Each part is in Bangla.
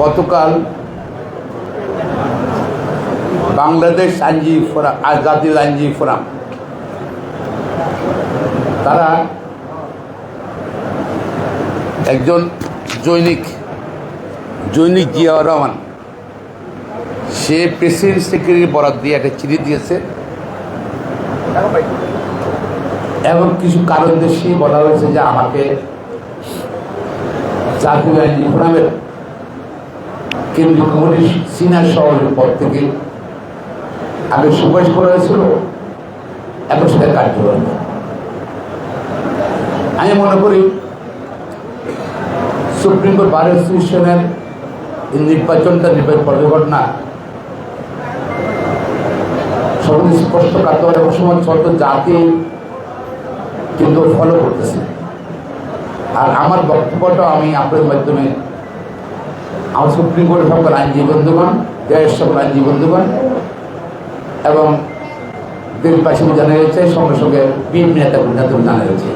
গতকাল বাংলাদেশ আইনজীবী ফোরাম জাতীয় আইনজীবী ফোরাম, তারা একজন জৈনিক জৈনিক জিয়াউর রহমান, সে প্রেসিডেন্ট সেক্রেটারি বরাদ দিয়ে একটা চিঠি দিয়েছে। এবং কিছু কারণ দেশে বলা হয়েছে যে আমাকে জাতীয় আইনজীবী ফোরামের কেন্দ্রীয় কমিটির সিনিয়র সভাপতির পদ থেকে আগে সুপারিশ করা হয়েছিল এখন সেটা কার্যকর। আমি মনে করি সুপ্রিম কোর্ট বার অ্যাসোসিয়েশনের নির্বাচনটা নির্বাচন পরিঘটনা সবই স্পষ্ট কাতর এবং সময় ছোট জাতি কিন্তু ফলো করতেছে আর আমার বক্তব্যটা আমি আপনাদের মাধ্যমে আমার সুপ্রিম কোর্টের সকল আইনজীবী বন্ধুগণ দেশের সকল আইনজীবী বন্ধুগণ, এবং দেশবাসী জানা গেছে সঙ্গে সঙ্গে বিএনপি নেতা নেতাদের জানা গেছে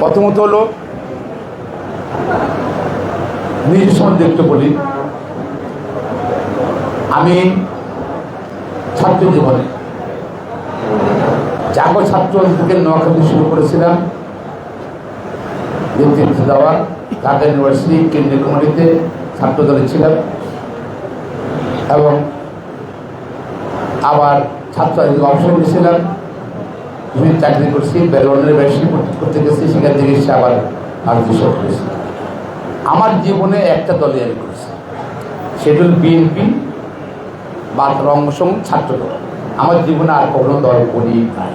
প্রথমত হলো সম্বন্ধে একটু বলি। আমি ছাত্র জীবনে জাগো ছাত্র থেকে নোয়াখালী শুরু করেছিলাম দেওয়া ঢাকা ইউনিভার্সিটি কেন্দ্রীয় কমিটিতে ছাত্রদলে ছিলাম এবং আবার ছাত্র অবসর নিয়েছিলাম বিভিন্ন চাকরি করছি বেলনের ব্যবসায়ী করতে গেছি, সেখান থেকে এসে আবার ভারতীয় করেছি। আমার জীবনে একটা দলে আমি করেছি। সেটা হল বিএনপি বা রঙ্গসং ছাত্র দল আমার জীবনে আর কোনো দল করি নাই।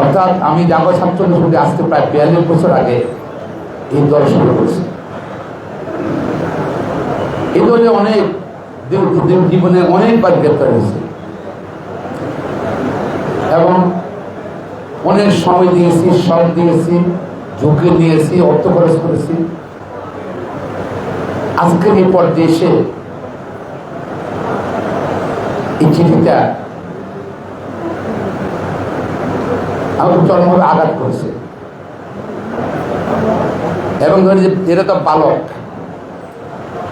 অর্থাৎ আমি জাগো ছাত্র সঙ্গে আসতে প্রায় বিয়াল্লিশ বছর আগে এই দল শুরু করেছি। এই দলে অনেক জীবনে অনেকবার গ্রেপ্তার হয়েছে। এবং অনেক সময় দিয়েছি, সব দিয়েছি, ঝুঁকি নিয়েছি, অর্থ খরচ করেছি। আজকের এই পর্যায়ে এসে এই চিঠিটা আমাকে চরমভাবে আঘাত করেছে। এবং ধরে তো বালক।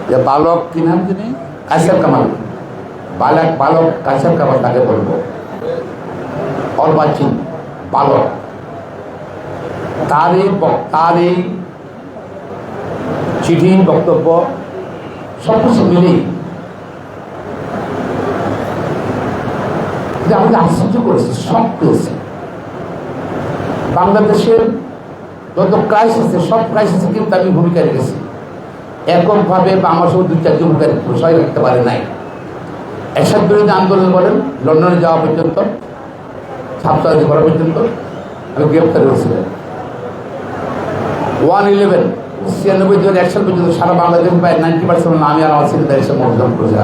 যে বালক কি নাম তিনি? কাশিয়ার কামাল। বালক বালক কাশিয়ার কামাল তাকে বলব। অর্বাচীন বালক। তার এই চিঠি বক্তব্য সব কিছু মিলেই আমাকে আশ্চর্য করেছে সব পেয়েছে। বাংলাদেশের যত ক্রাইসিসে সব ক্রাইসিসে কিন্তু আমি ভূমিকা রেখেছি। এককভাবে বা আমার সঙ্গে দু চারজন ভূমিকা প্রশ্রয় রাখতে পারে নাই। এসব বিরোধী আন্দোলন বলেন, লন্ডনে যাওয়া পর্যন্ত ছাত্রাদি করা পর্যন্ত আমি গ্রেপ্তার হয়েছিলাম। ওয়ান ইলেভেন, ছিয়ানব্বই দু হাজার এক সাল পর্যন্ত সারা বাংলাদেশ প্রায় নাইনটি পার্সেন্ট আমি আর আমার ছেলেদের এসে মতদান করেছে।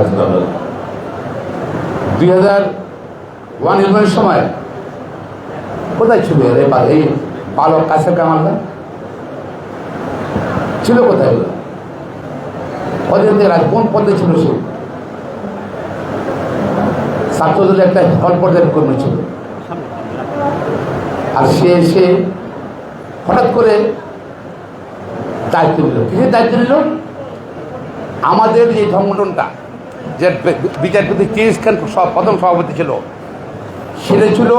দুই হাজার ওয়ান ইলেভেনের সময় কোথায় ছিল এই বালক কাছের কামালটা ছিল কোথায়? ওগুলো কদিন থেকে কোন পদে ছিল সে? ছাত্রদের একটা হল পর্যায়ের কর্মী ছিল। আর সে এসে হঠাৎ করে দায়িত্ব নিল। কিসের দায়িত্ব নিল? আমাদের যে সংগঠনটা যে বিচারপতি খান সব- প্রথম সভাপতি ছিল, সেটা ছিল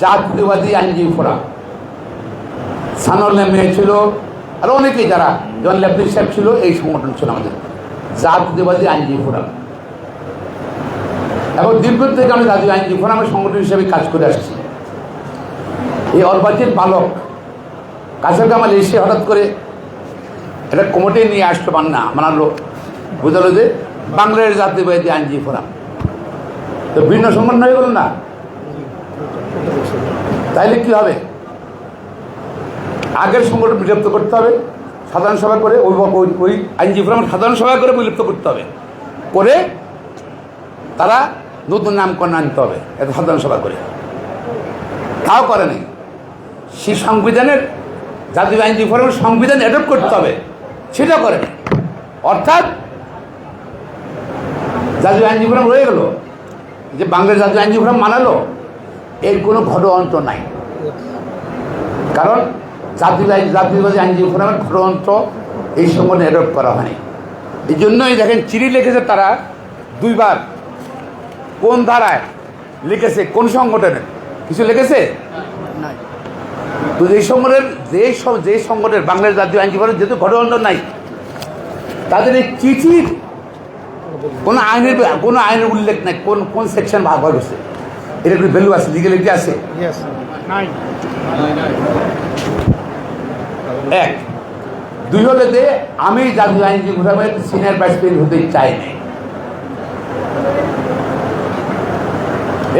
জাতীয়বাদী আইনজীবী ফোরাম। সানুল্লাহ মেয়ে ছিল, আর অনেকেই যারা, জন লেফটি সাহেব ছিল, এই সংগঠন ছিল আমাদের। জাতীয়বাদী আইনজীবী ফোরাম। এবং দীর্ঘ থেকে আমি জাতীয় আইনজীবী ফোরামের সংগঠন হিসেবে কাজ করে আসছি। এই অর্বাচীন বালক কাছের কামাল এসে হঠাৎ করে এটা কমিটি নিয়ে আসলো বান্না, বানালো। বুঝালো যে বাংলাদেশ জাতীয়বাদী আইনজীবী ফোরাম। তো ভিন্ন সংগঠন হয়ে গেল না? তাইলে কি হবে? আগের সংগঠন বিলুপ্ত করতে হবে, সাধারণ সভা করে ওই ওই- ওই আইনজীবী ফোরামের সাধারণ সভা করে বিলুপ্ত করতে হবে। করে তারা নতুন নামকরণ আনতে হবে, এটা সাধারণ সভা করে। তাও করে নাই। সে সংবিধানের জাতীয় আইনজীবী ফোরামের সংবিধান অ্যাডপ্ট করতে হবে, সেটা করে অর্থাৎ জাতীয় আইনজীবী ফোরাম রয়ে গেল, যে বাংলাদেশ জাতীয় আইনজীবী ফোরাম মানালো এর কোনো ঘটনা অন্ত নাই। কারণ জাতীয় জাতীয়বাদী আইনজীবী ফোরামের গ্রন্থ এই সংগঠনে অ্যাডপ্ট করা হয়নি। এই জন্যই দেখেন চিঠি লিখেছে তারা দুইবার। কোন ধারায় লিখেছে? কোন সংগঠনের? কিছু লিখেছে? তো এই সংগঠনের যে সব- যে সংগঠনের বাংলাদেশ জাতীয় আইনজীবী ফোরাম যেহেতু গঠবন্ধন নাই তাদের এই চিঠির কোনো আইনের কোনো আইনের উল্লেখ নাই কোন কোন সেকশন ভাগ হচ্ছে এটা একটু ভ্যালু আছে লিগেলিটি আছে. এক। দুই হলে যে আমি জাতীয় আইনজীবী ফোরামের সিনিয়র ভাইস প্রেসিডেন্ট হতে চাই নাই।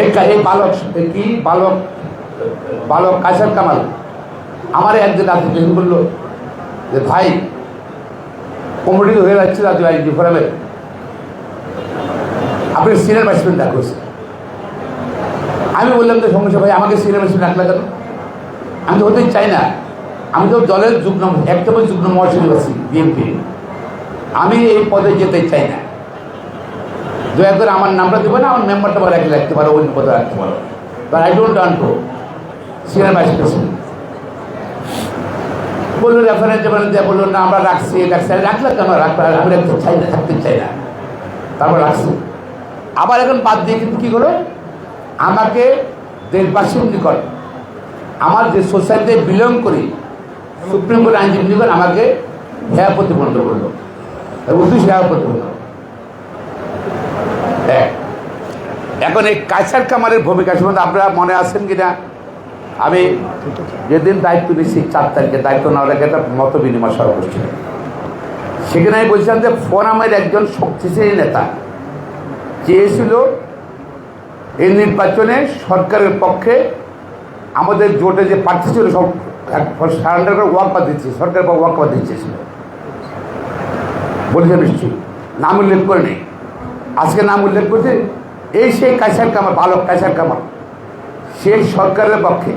এই কা- বালক কি? বালক বালক কাশার কামাল। আমার একদিন রাত্রে টেলিফোন করল যে ভাই কমিটি হয়ে যাচ্ছে জাতীয় আইনজীবী ফোরামের। আপনি সিনিয়র ভাইস প্রেসিডেন্ট ডাকছে আমি বললাম তো সমস্যা ভাই, আমাকে প্রেসিডেন্ট ডাকলে কেন? আমি তো হতেই চাই না। আমি তো দলের যুগ্ম একটা যুগ্ম মহাসচিব আছি বিএনপি আমি এই পদে যেতে চাই না। দয়া করে আমার নামটা দেবো না, আমার মেম্বারটা আবার একই রাখতে পারো, অন্য পদে রাখতে পারো। But I don't want to senior vice president বলল রেফারেন্স রেফারেন্স দেওয়া বলল, না, আমরা রাখছি রাখছি। রাখলাম কেন? রাখতে আমি রাখতে চাই না, থাকতে চাই না। তারপর রাখছি। আবার এখন বাদ দিয়ে কিন্তু কী করো আমাকে দেশবাসীর নিকট আমার যে সোসাইটিতে বিলং করি সুপ্রিম কোর্ট আইনজীবী নিকট আমাকে হেয়া প্রতিবন্ধ করল। উদ্দেশ্য হেয়া প্রতিবন্ধ। এখন এই কাছার কামারের ভূমিকা সম্বন্ধে আপনারা মনে আছেন কি না আমি যেদিন দায়িত্ব নিচ্ছি চার তারিখে দায়িত্ব নেওয়ার আগে একটা মত বিনিময় সভা করছিল সেখানে আমি বলছিলাম যে ফোরামের একজন শক্তিশালী নেতা চেয়েছিল এই নির্বাচনে সরকারের পক্ষে আমাদের জোটে যে প্রার্থী ছিল সব সারেন্ডার করে ওয়াক বাদ দিচ্ছে সরকার বাদ দিচ্ছে বলেছে নিশ্চয়ই, নাম উল্লেখ করে নেই। আজকে নাম উল্লেখ করছে, এই সেই কাছার কামার বালক কাছার কামার সেই সরকারের পক্ষে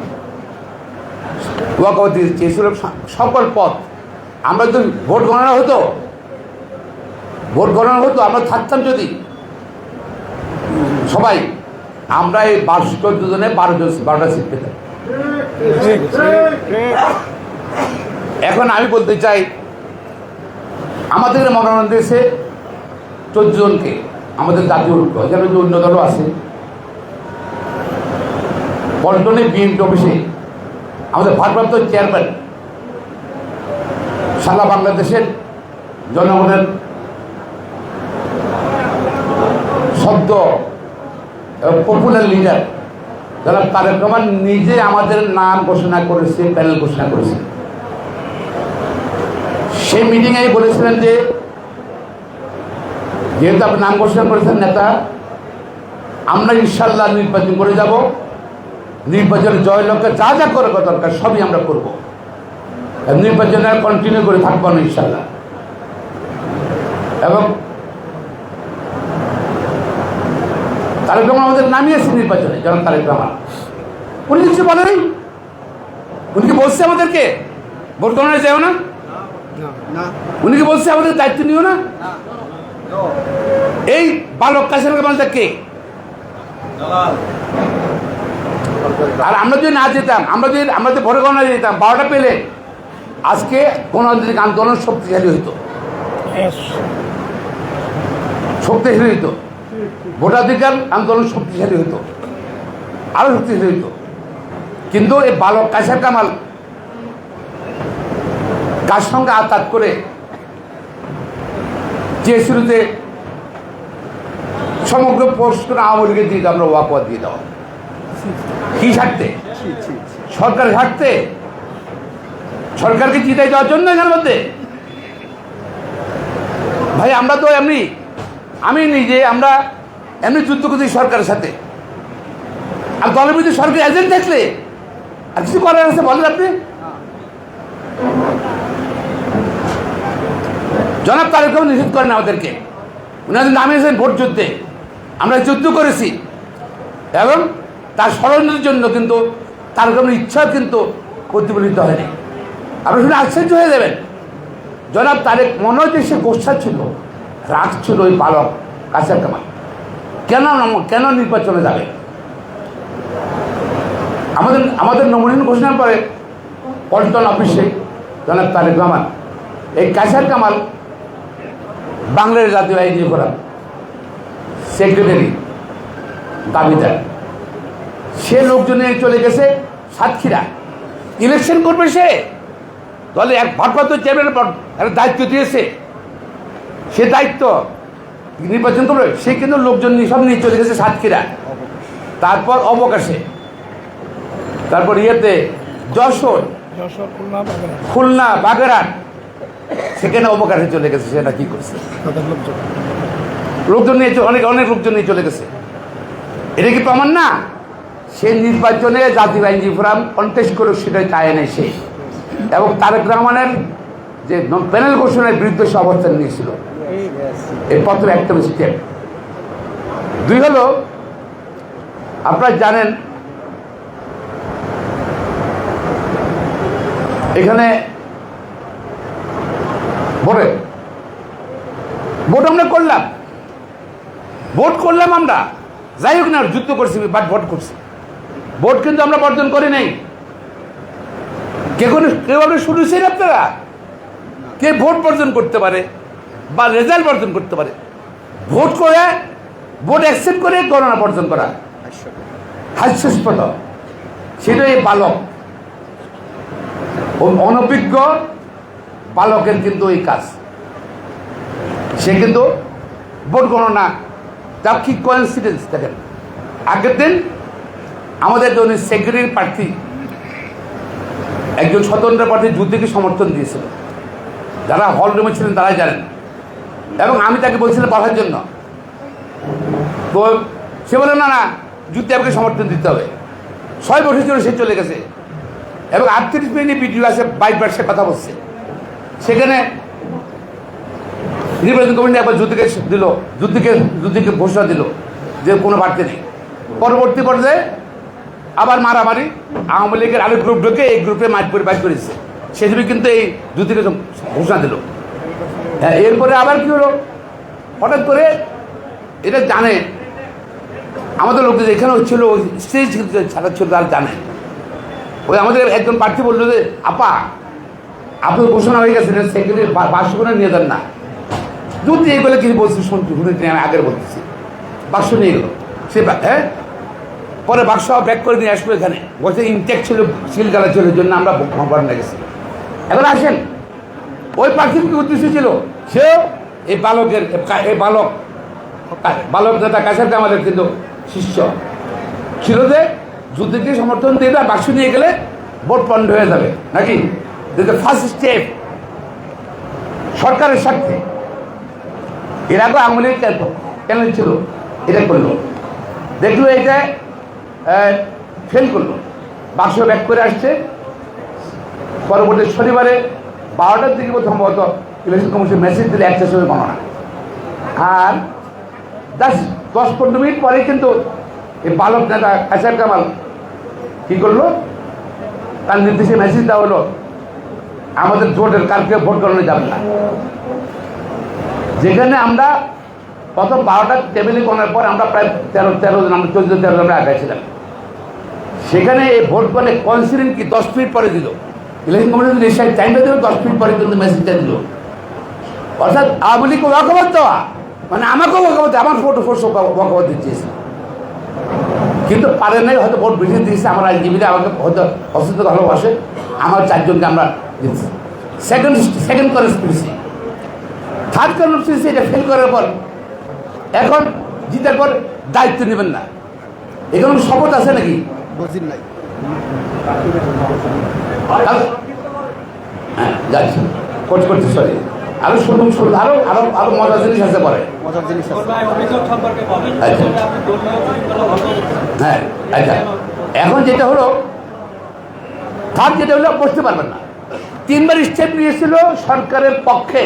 ওয়াকআউট দিতে চেয়েছিল। স- সকল পথ, আমরা যদি ভোট গণনা হতো, ভোট গণনা হতো, আমরা থাকতাম যদি। সবাই আমরা এই বারোশো চোদ্দ জনে বারো জন বারোটা সিট পেতাম। এখন আমি বলতে চাই, আমাদের মনোনয়ন দিয়েছে চোদ্দ জনকে, আমাদের জাতীয় ঐক্য। যেন যে অন্য দলও আছে। পল্টনে বিএনপি অফিসে আমাদের ভারপ্রাপ্ত চেয়ারম্যান সারা বাংলাদেশের জনগণের শব্দ পপুলার লিডার যারা তারেক রহমান নিজে আমাদের নাম ঘোষণা করেছে প্যানেল ঘোষণা করেছে। সেই মিটিংয়ে বলেছিলেন যে, যেহেতু আপনি নাম ঘোষণা করেছেন নেতা, আমরা ইনশাল্লাহ নির্বাচন করে যাব। নির্বাচনে জয় লক্ষ্যে যা যা করে দরকার সবই আমরা করব। নির্বাচনে কন্টিনিউ করে থাকব না ইনশাল্লাহ এবং তারেক রহমান আমাদের নামিয়েছে নির্বাচনে যেমন তারেক রহমান। উনি কিছু বলেন উনি কি বলছে আমাদেরকে? ভোট গণনায় যাও না. উনি কি বলছে আমাদের দায়িত্ব নিও না? এই বালক কাছের কামালটা কে? আর আমরা যদি না যেতাম আমরা যদি আমরা যদি ভোট গণনা যেতাম বারোটা পেলে আজকে গণতান্ত্রিক আন্দোলন শক্তিশালী হইতো। শক্তিশালী হইতো। ভোটাধিকার আন্দোলন শক্তিশালী হইতো, আরও শক্তিশালী হইতো। কিন্তু এই বালক কাছের কামাল কার সঙ্গে আতাত করে যে শুরুতে সমগ্র প্রশ্ন আওয়ামী লীগের দিকে আমরা ওয়াকওয়াত দিয়ে দেওয়া। কি স্বার্থে? সরকার স্বার্থে? সরকারকে জিতাই দেওয়ার জন্য এখানের মধ্যে? ভাই, আমরা তো এমনি আমি নিজে, আমরা এমনি যুদ্ধ করছি সরকারের সাথে। আর দলের বিরুদ্ধে সরকারি এজেন্ট থাকলে, আর কিছু করার আছে বলেন আপনি? জনাব তারেক নিষেধ করেন আমাদেরকে। উনাদের নামিয়েছেন ভোট যুদ্ধে। আমরা যুদ্ধ করেছি। এবং তার ষড়যন্ত্রের জন্য কিন্তু তার কোনো ইচ্ছা কিন্তু প্রতিফলিত হয়নি। আপনি শুনে আশ্চর্য হয়ে যাবেন। জনাব তারেক মনে হচ্ছে সে গোসা ছিল। রাগ ছিল ওই পালক, কাছের কামাল। কেন কেন নির্বাচনে যাবে? আমাদের আমাদের নমনীয় ঘোষণার পরে পল্টন অফিসে জনাব তারেক রহমান, এই কাশার কামাল বাংলার জাতীয় আইনি ফোরাম সেক্রেটারি দাবিদার সে লোকজন চলে গেছে সাতক্ষীরা। ইলেকশন করবে সে। দলে এক ভারপ্রাপ্ত চেয়ারম্যানের পর একটা দায়িত্ব দিয়েছে। সে দায়িত্ব নির্বাচন করবে সে কিন্তু লোকজন সব নিয়ে চলে গেছে সাতক্ষীরা। তারপর অবকাশে। তারপর ইয়েতে যশোর। খুলনা বাগেরহাট। সেখানে অবকাশে চলে গেছে সেটা কি করছে? লোকজন। নিয়ে অনেক অনেক লোকজন নিয়ে চলে গেছে। এটা কি প্রমাণ না? সে নির্বাচনে জাতীয় আইনজী ফোরাম কন্টেস্ট করে সেটাই চায় নাই সে। এবং তারেক রহমানের যে প্যানেল ঘোষণার বিরুদ্ধে সে অবস্থান নিয়েছিল। এই পত্র একটা স্টেপ দুই হলো, আপনারা জানেন, এখানে ভোটে, ভোট আমরা করলাম। ভোট করলাম আমরা। যাই হোক না, যুদ্ধ করছি, বাট ভোট করছি। ভোট কিন্তু আমরা বর্জন করি নাই। কে কোনো কেউ আপনি শুনেছেন আপনারা? কে ভোট বর্জন করতে পারে? বা রেজাল্ট বর্জন করতে পারে। ভোট করে, ভোট অ্যাকসেপ্ট করে গণনা বর্জন করা। হাস্যাস্পদ। সেটা এই বালক অনভিজ্ঞ বালকের কিন্তু এই কাজ। সে কিন্তু ভোট গণনা তা কি কোয়েন্সিডেন্স দেখেন? আগের দিন আমাদের জন্য সেক্রেটারি প্রার্থী, একজন স্বতন্ত্র প্রার্থী যুদ্ধকে সমর্থন দিয়েছিল। যারা হল রুমে ছিলেন তারাই জানেন। এবং আমি তাকে বলছিলাম পাঠার জন্য। তো সে বলে না না যুদ্ধে আমাকে সমর্থন দিতে হবে। ছয় বছর জন্য সে চলে গেছে। এবং আটত্রিশ মিনিট ভিডিও আছে বাইক বার সে কথা বলছে। সেখানে নির্বাচন কমিটি একবার যুদ্ধকে দিল, যুদ্ধকে যুদ্ধকে ঘোষণা দিল যে কোনো প্রার্থী নেই। পরবর্তী পর্যায়ে আবার মারামারি, আওয়ামী লীগের আরেক গ্রুপ ঢুকে এই গ্রুপে মাইট করে বাইট করেছে। সেজন্য কিন্তু এই যুদ্ধকে ঘোষণা দিল। এরপরে আবার কি হলো হঠাৎ করে এটা জানে আমাদের লোকদের এখানে হচ্ছিল ওই স্টেজ ছাড়া ছিল তারা জানে ওই আমাদের একজন প্রার্থী বলল যে আপা আপনার ঘোষণা হয়ে গেছে সেক্রেটারি বাক্স করে নিয়ে যান না যদি এইগুলো কিছু বলছি শুনতে শুনেছি আমি আগের বলতেছি বাক্স নিয়ে গেলো সে হ্যাঁ পরে বাক্স ব্যাক করে নিয়ে আসব এখানে বলছে ইনটেক ছিল সিল গালা ছিল জন্য আমরা ভগবান গেছি এখন আসেন ওই প্রার্থীর কি উদ্দেশ্য ছিল, সে এই বালকের, এই বালক বালক নেতা কাছের আমাদের কিন্তু শিষ্য। ছিল যে যুদ্ধকে সমর্থন দেবে আর বাক্স নিয়ে গেলে ভোট পণ্ড হয়ে যাবে, নাকি? ফার্স্ট স্টেপ সরকারের স্বার্থে। এর আগে লীগ কেন ছিল? এটা করল। দেখল এটা ফেল করল। বাক্স ব্যাক করে আসছে। পরবর্তী শনিবারে বারোটার দিকে সম্ভবত ইলেকশন কমিশন মেসেজ দিলে একটা সময় গণনা আর দশ দশ পনেরো মিনিট পরে কিন্তু এই বালক নেতা কাসার কামাল কী করল? তার নির্দেশে মেসেজ দেওয়া হলো, আমাদের জোটের কালকে ভোট গণনা যাবে না। যেখানে আমরা প্রথম বারোটা টেবিলে গণার পর আমরা প্রায় তেরো তেরো জন, আমরা চোদ্দ, তেরো জন আগে ছিলাম সেখানে এই ভোট গণে কনসিডেন্ট কি দশ মিনিট পরে দিল? ইলেকশন কমিশন নিশ্চয় টাইমটা দিল, দশ মিনিট পরে কিন্তু মেসেজটা দিল। অর্থাৎ আওয়ামী লীগকে ওয়াকবত দেওয়া মানে আমাকেও ওয়াকবত, আমার ফটো ফোর্স ওয়াকবত দিচ্ছিয়েছে কিন্তু পারে নাই, হয়তো ভোট বেশি দিয়েছে, আমার আইনজীবীরা আমাকে হয়তো অসুস্থ ভালোবাসে আমার চারজনকে আমরা দিচ্ছি second second conspiracy third conspiracy এটা ফেল করার পর, এখন জিতার পর দায়িত্ব নেবেন না। এখানে শপথ আছে নাকি? নাই। হ্যাঁ যাচ্ছি কোচ করছি সরি আরও শুনুন শুনুন আরও আরও আরও মজার জিনিস আছে পরে। মজার জিনিস আচ্ছা। হ্যাঁ আচ্ছা। এখন যেটা হলো থার্ড যেটা হলো বসতে পারবেন না। তিনবার স্টেপ নিয়েছিল সরকারের পক্ষে।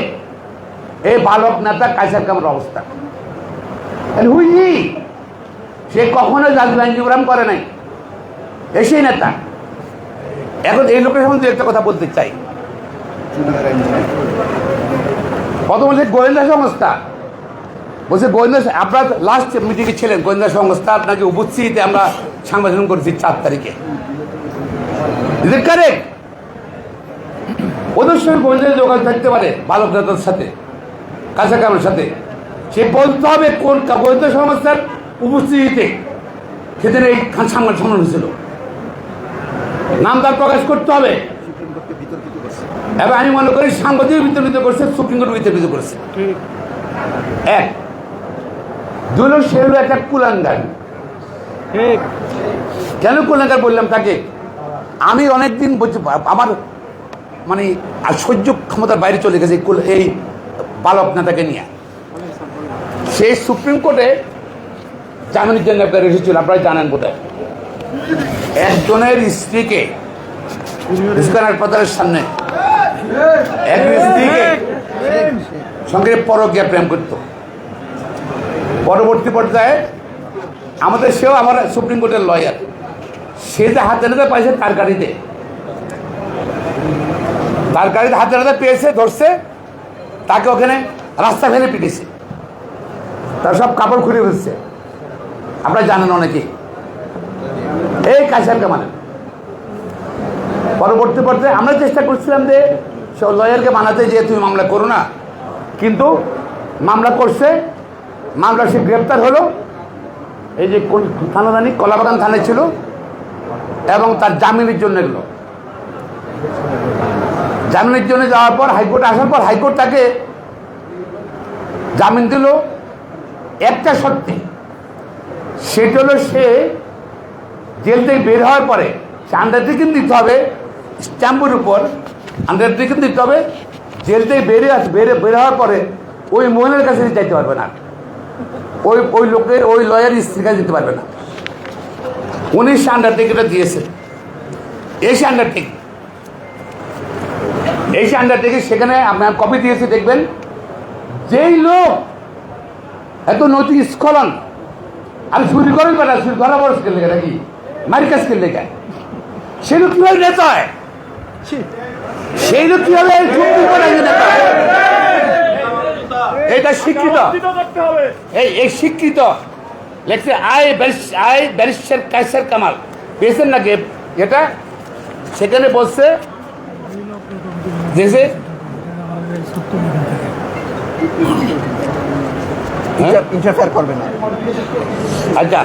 এই বালক নেতা কাইসার কামের অবস্থা। হুইজি সে কখনো জাতীয় আইনজীবরাম করে নাই। এসেই নেতা। এখন এই লোকের সম্বন্ধে একটা কথা বলতে চাই। প্রথম বলছে গোয়েন্দা সংস্থা। বলছে, গোয়েন্দা আপনার লাস্ট মিটিংয়ে ছিলেন, গোয়েন্দা সংস্থা আপনাকে উপস্থিতিতে আমরা সাংবাদিক করেছি চার তারিখে। কারেক্ট ওদের সঙ্গে গোয়েন্দা যোগাযোগ থাকতে পারে, বালক নেতার সাথে কাছা কারোর সাথে। সে বলতে হবে কোন গোয়েন্দা সংস্থার উপস্থিতিতে সেদিন এই সাংবাদ সম্মেলন হয়েছিল। নাম তার প্রকাশ করতে হবে। সুপ্রিম কোর্টকে বিতর্কিত করছে এবং আমি মনে করি সাংবাদিক বিতর্কিত করছে সুপ্রিম কোর্ট বিতর্কিত করছে। এক দুই হলো সে হলো একটা কুলাঙ্গার। কেন কুলাঙ্গার বললাম তাকে? আমি অনেকদিন বলছি আমার মানে আর সহ্য ক্ষমতার বাইরে চলে গেছে এই বালক নেতাকে নিয়ে। সেই সুপ্রিম কোর্টে জামিনের জন্য আপনারা এসেছিল আপনারা জানেন বোধহয়। একজনের স্ত্রীকে ইস্কান হাসপাতালের সামনে। সঙ্গে পরকীয়া প্রেম করত। পরবর্তী পর্যায়ে আমাদের সেও আমার সুপ্রিম কোর্টের লয়ার। সে যে হাতে নাতে পাইছে, তার গাড়িতে। তার গাড়িতে হাতে নাতে পেয়েছে, ধরছে, তাকে ওখানে রাস্তা ফেলে পিটেছে। তার সব কাপড় খুলে ফেলছে। আপনারা জানেন অনেকে এই কাশারকে মানে পরবর্তী পর্যায়ে আমরা চেষ্টা করছিলাম যে লয়ারকে বানাতে যে তুমি মামলা করো না। কিন্তু মামলা করছে, মামলা সে গ্রেপ্তার হলো। এই যে কোন থানা কলাবাগান থানায় ছিল এবং তার জামিনের জন্য এগুলো জামিনের জন্য যাওয়ার পর হাইকোর্টে, আসার পর হাইকোর্ট তাকে জামিন দিল। একটা সত্যি, সেটা হলো সে জেল থেকে বের হওয়ার পরে সে আন্ডারটেকিং দিতে হবে, স্ট্যাম্পের উপর আন্ডারটেকিং দিতে হবে, জেল থেকে বেরিয়ে আস, বেরে, বের হওয়ার পরে ওই মহিলার কাছে যাইতে পারবে না। ওই ওই লোকের, ওই লয়ার স্ত্রীর কাছে যেতে পারবে না। উনি সে আন্ডারটেকিংটা দিয়েছে। এই সে আন্ডারটেকিং এই সে আন্ডারটেকিং সেখানে আপনার কপি দিয়েছে, দেখবেন। যেই লোক এত নৈতিক স্খলন আমি চুরি করেন বেটা চুরি ধরা লেগে নাকি? মারিকা স্কেল লেগে? সেই লোক কীভাবে নেতা হয়? সেই লোক কীভাবে নেতা এটা শিক্ষিত। এই এই শিক্ষিত। লেখছে আই আই ব্যারিস্টার কাইসার কামাল। পেয়েছেন নাকি? এটা সেখানে বলছে দেশে হ্যাঁ? ইন্টারফেয়ার করবে না। আচ্ছা।